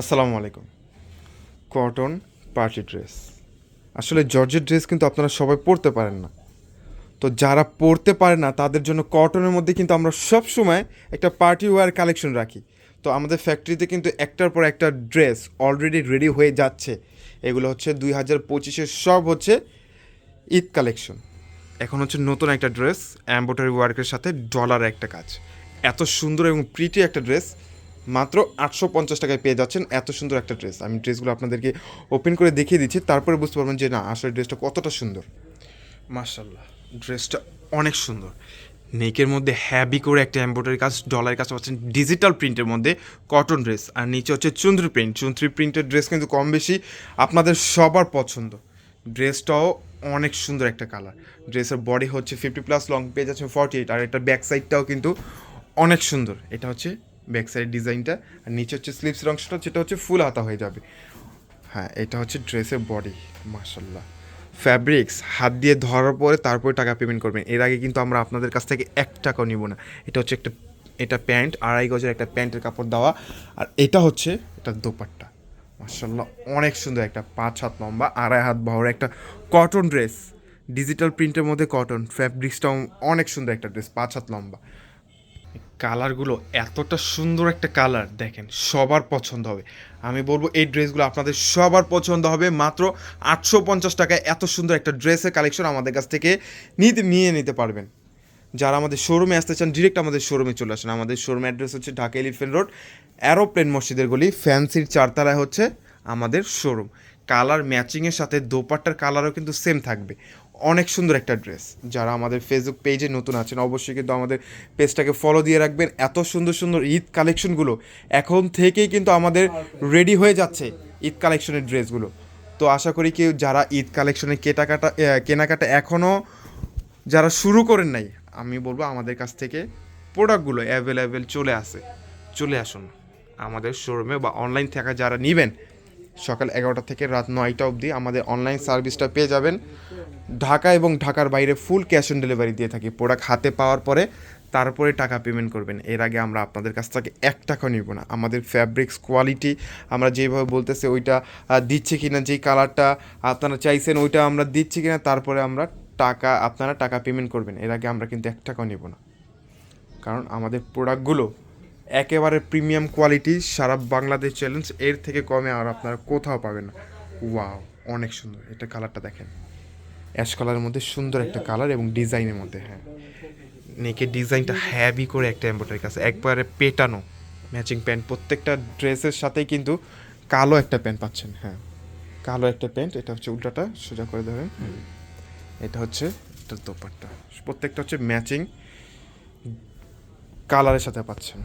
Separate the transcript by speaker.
Speaker 1: আসসালামু আলাইকুম। Cotton party dress. আসলে জর্জের ড্রেস কিন্তু আপনারা সবাই পরতে পারেন না। তো যারা পরতে পারে না, তাদের জন্য কটনের মধ্যে কিন্তু আমরা সব সময় একটা পার্টি ওয়্যার কালেকশন রাখি। তো আমাদের ফ্যাক্টরিতে কিন্তু একটার পর একটা ড্রেস অলরেডি রেডি হয়ে যাচ্ছে। এগুলো হচ্ছে দুই হাজার পঁচিশের সব হচ্ছে ঈদ কালেকশন। এখন হচ্ছে নতুন একটা ড্রেস অ্যাম্বোটারি ওয়ার্কের সাথে ডলার একটা কাজ। এত সুন্দর এবং প্রিটি একটা ড্রেস। মাত্র আটশো পঞ্চাশ টাকায় পেয়ে যাচ্ছেন। এত সুন্দর একটা ড্রেস। আমি ড্রেসগুলো আপনাদেরকে ওপেন করে দেখিয়ে দিচ্ছি, তারপরে বুঝতে পারবেন যে না, আসলে ড্রেসটা কতটা সুন্দর। মার্শাল্লাহ ড্রেসটা অনেক সুন্দর। নেকের মধ্যে হ্যাবি করে একটা এম্ব্রয়ডারি কাজ ডলারের কাজ পাচ্ছেন ডিজিটাল প্রিন্টের মধ্যে কটন ড্রেস আর নিচে হচ্ছে চুন্দ্রি প্রিন্ট চুন্দ্রি প্রিন্টের ড্রেস কিন্তু কম বেশি আপনাদের সবার পছন্দ। ড্রেসটাও অনেক সুন্দর একটা কালার ড্রেসের বডি হচ্ছে ফিফটি প্লাস লং পেয়ে যাচ্ছে ফর্টি এইট আর এটা ব্যাক সাইডটাও কিন্তু অনেক সুন্দর। এটা হচ্ছে ব্যাক সাইড ডিজাইনটা আর নিচে হচ্ছে স্লিপসের অংশটা যেটা হচ্ছে ফুল হাতা হয়ে যাবে। হ্যাঁ এটা হচ্ছে ড্রেসের বডি মার্শাল্লাহ ফ্যাব্রিক্স হাত দিয়ে ধরার পরে তারপরে টাকা পেমেন্ট করবেন। এর আগে কিন্তু আমরা আপনাদের কাছ থেকে এক টাকাও নিব না। এটা হচ্ছে একটা এটা প্যান্ট, আড়াই গজের একটা প্যান্টের কাপড় দেওয়া। আর এটা হচ্ছে এটা দোপাট্টা। মার্শাল্লাহ অনেক সুন্দর একটা পাঁচ হাত লম্বা, আড়াই হাত বহর একটা কটন ড্রেস ডিজিটাল প্রিন্টের মধ্যে কটন ফ্যাব্রিক্সটাও অনেক সুন্দর একটা ড্রেস পাঁচ হাত লম্বা। কালারগুলো এতটা সুন্দর একটা কালার, দেখেন, সবার পছন্দ হবে। আমি বলব এই ড্রেসগুলো আপনাদের সবার পছন্দ হবে। মাত্র আটশো পঞ্চাশ টাকায় এত সুন্দর একটা ড্রেসের কালেকশন আমাদের কাছ থেকে নিতে, নিয়ে নিতে পারবেন। যারা আমাদের শোরুমে আসতে চান ডিরেক্ট আমাদের শোরুমে চলে আসেন। আমাদের শোরুম অ্যাড্রেস হচ্ছে ঢাকা এলিফেন্ট রোড অ্যারোপ্লেন মসজিদের গলি ফ্যান্সির চারতলায় হচ্ছে আমাদের শোরুম কালার ম্যাচিংয়ের সাথে, দোপাট্টার কালারও কিন্তু সেম থাকবে। অনেক সুন্দর একটা ড্রেস। যারা আমাদের ফেসবুক পেজে নতুন আছেন, অবশ্যই কিন্তু আমাদের পেজটাকে ফলো দিয়ে রাখবেন। এত সুন্দর সুন্দর ঈদ কালেকশনগুলো এখন থেকেই কিন্তু আমাদের রেডি হয়ে যাচ্ছে ঈদ কালেকশনের ড্রেসগুলো। তো আশা করি কেউ যারা ঈদ কালেকশনের কেটাকাটা কেনাকাটা এখনও যারা শুরু করেন নাই, আমি বলব আমাদের কাছ থেকে প্রোডাক্টগুলো অ্যাভেলেবেল চলে আসে। চলে আসুন আমাদের শোরুমে বা অনলাইন থেকে যারা নেবেন, সকাল এগারোটা থেকে রাত নয়টা অবধি আমাদের অনলাইন সার্ভিসটা পেয়ে যাবেন। ঢাকা এবং ঢাকার বাইরে ফুল ক্যাশ অন ডেলিভারি দিয়ে থাকি। প্রোডাক্ট হাতে পাওয়ার পরে তারপরে টাকা পেমেন্ট করবেন। এর আগে আমরা আপনাদের কাছ থেকে এক টাকা নিব না। আমাদের ফ্যাব্রিক্স কোয়ালিটি আমরা যেভাবে বলতেছি ওইটা দিচ্ছে কিনা, যেই কালারটা আপনারা চাইছেন ওইটা আমরা দিচ্ছি কিনা, তারপরে আমরা টাকা, আপনারা টাকা পেমেন্ট করবেন। এর আগে আমরা কিন্তু এক টাকাও নিব না। কারণ আমাদের প্রোডাক্টগুলো একেবারে প্রিমিয়াম কোয়ালিটি সারা বাংলাদেশ চ্যালেঞ্জ এর থেকে কমে আর আপনারা কোথাও পাবেন না। ওয়াও অনেক সুন্দর। এটা কালারটা দেখেন। অ্যাশ কালারের মধ্যে সুন্দর একটা কালার এবং ডিজাইনের মধ্যে হ্যাঁ। নেকের ডিজাইনটা হ্যাভি করে একটা এম্ব্রয়ডারি কাছে একবারে পেটানো ম্যাচিং প্যান্ট প্রত্যেকটা ড্রেসের সাথেই কিন্তু কালো একটা প্যান্ট পাচ্ছেন হ্যাঁ। কালো একটা প্যান্ট এটা হচ্ছে উল্টাটা, সোজা করে দেবেন এটা হচ্ছে এটা দোপাট্টা। প্রত্যেকটা হচ্ছে ম্যাচিং কালারের সাথে পাচ্ছেন।